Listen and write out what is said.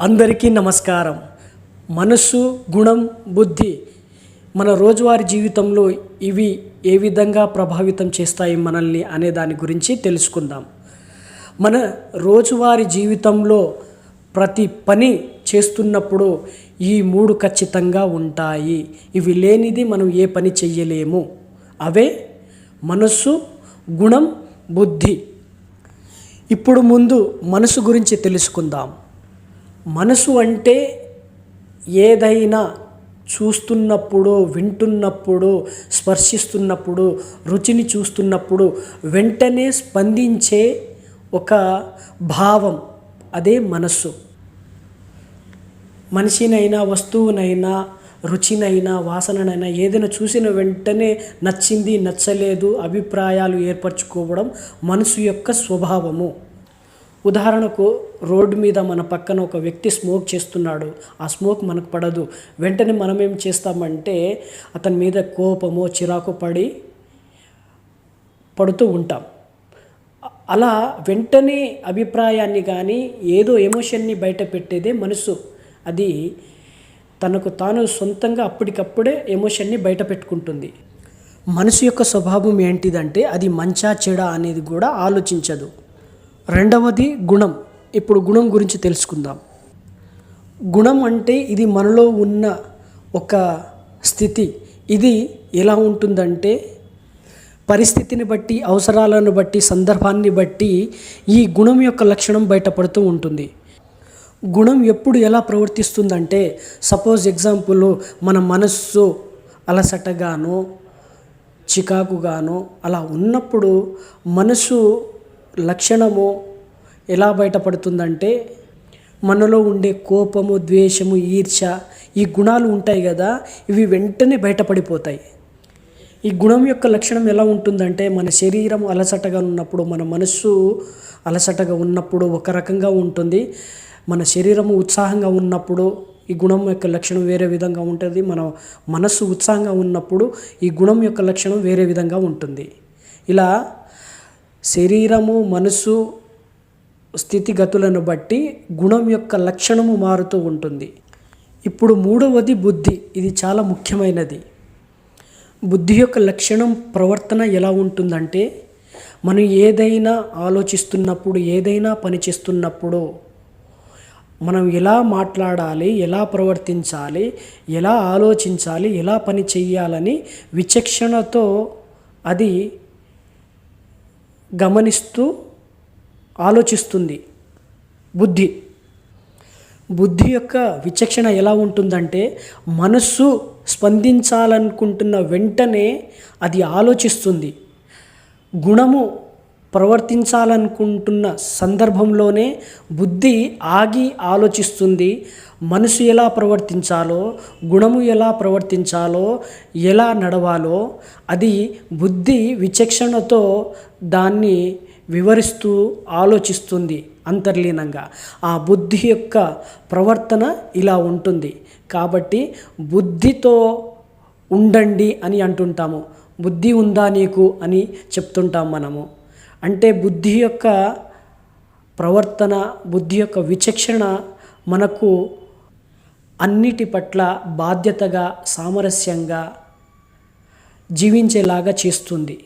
అందరికీ నమస్కారం. మనస్సు గుణం బుద్ధి మన రోజువారీ జీవితంలో ఇవి ఏ విధంగా ప్రభావితం చేస్తాయి మనల్ని అనే దాని గురించి తెలుసుకుందాం. మన రోజువారీ జీవితంలో ప్రతి పని చేస్తున్నప్పుడు ఈ మూడు ఖచ్చితంగా ఉంటాయి. ఇవి లేనిది మనం ఏ పని చెయ్యలేము. అవే మనస్సు గుణం బుద్ధి. ఇప్పుడు ముందు మనసు గురించి తెలుసుకుందాం. మనసు అంటే ఏదైనా చూస్తున్నప్పుడు వింటున్నప్పుడు స్పర్శిస్తున్నప్పుడు రుచిని చూస్తున్నప్పుడు వెంటనే స్పందించే ఒక భావం అదే మనస్సు. మనిషినైనా వస్తువునైనా రుచినైనా వాసననైనా ఏదైనా చూసిన వెంటనే నచ్చింది నచ్చలేదు అభిప్రాయాలు ఏర్పరచుకోవడం మనసు యొక్క స్వభావము. ఉదాహరణకు రోడ్డు మీద మన పక్కన ఒక వ్యక్తి స్మోక్ చేస్తున్నాడు. ఆ స్మోక్ మనకు పడదు. వెంటనే మనం ఏం చేస్తామంటే అతని మీద కోపమో చిరాకు పడి పడుతూ ఉంటాం. అలా వెంటనే అభిప్రాయాన్ని కానీ ఏదో ఎమోషన్ని బయట పెట్టేదే మనసు. అది తనకు తాను సొంతంగా అప్పటికప్పుడే ఎమోషన్ని బయట పెట్టుకుంటుంది. మనసు యొక్క స్వభావం ఏంటిదంటే అది మంచా చెడా అనేది కూడా ఆలోచించదు. రెండవది గుణం. ఇప్పుడు గుణం గురించి తెలుసుకుందాం. గుణం అంటే ఇది మనలో ఉన్న ఒక స్థితి. ఇది ఎలా ఉంటుందంటే పరిస్థితిని బట్టి అవసరాలను బట్టి సందర్భాన్ని బట్టి ఈ గుణం యొక్క లక్షణం బయటపడుతూ ఉంటుంది. గుణం ఎప్పుడు ఎలా ప్రవర్తిస్తుందంటే సపోజ్ ఎగ్జాంపుల్ మన మనస్సు అలసటగానో చికాకుగానో అలా ఉన్నప్పుడు మనసు లక్షణము ఎలా బయటపడుతుందంటే మనలో ఉండే కోపము ద్వేషము ఈర్ష ఈ గుణాలు ఉంటాయి కదా ఇవి వెంటనే బయటపడిపోతాయి. ఈ గుణం యొక్క లక్షణం ఎలా ఉంటుందంటే మన శరీరం అలసటగా ఉన్నప్పుడు మన మనస్సు అలసటగా ఉన్నప్పుడు ఒక రకంగా ఉంటుంది. మన శరీరము ఉత్సాహంగా ఉన్నప్పుడు ఈ గుణం యొక్క లక్షణం వేరే విధంగా ఉంటుంది. మన మనస్సు ఉత్సాహంగా ఉన్నప్పుడు ఈ గుణం యొక్క లక్షణం వేరే విధంగా ఉంటుంది. ఇలా శరీరము మనసు స్థితిగతులను బట్టి గుణం యొక్క లక్షణము మారుతూ ఉంటుంది. ఇప్పుడు మూడవది బుద్ధి. ఇది చాలా ముఖ్యమైనది. బుద్ధి యొక్క లక్షణం ప్రవర్తన ఎలా ఉంటుందంటే మనం ఏదైనా ఆలోచిస్తున్నప్పుడు ఏదైనా పని చేస్తున్నప్పుడు మనం ఎలా మాట్లాడాలి ఎలా ప్రవర్తించాలి ఎలా ఆలోచించాలి ఎలా పని చెయ్యాలని విచక్షణతో అది గమనిస్తూ ఆలోచిస్తుంది. బుద్ధి. బుద్ధి యొక్క విచక్షణ ఎలా ఉంటుందంటే మనస్సు స్పందించాలనుకుంటున్న వెంటనే అది ఆలోచిస్తుంది. గుణము ప్రవర్తించాలనుకుంటున్న సందర్భంలోనే బుద్ధి ఆగి ఆలోచిస్తుంది. మనసు ఎలా ప్రవర్తించాలో గుణము ఎలా ప్రవర్తించాలో ఎలా నడవాలో అది బుద్ధి విచక్షణతో దాన్ని వివరిస్తూ ఆలోచిస్తుంది అంతర్లీనంగా. ఆ బుద్ధి యొక్క ప్రవర్తన ఇలా ఉంటుంది. కాబట్టి బుద్ధితో ఉండండి అని అంటుంటాము. బుద్ధి ఉందా నీకు అని చెప్తుంటాం మనము. అంటే బుద్ధి యొక్క ప్రవర్తన బుద్ధి యొక్క విచక్షణ మనకు అన్నిటి పట్ల బాధ్యతగా సామరస్యంగా జీవించేలాగా చేస్తుంది.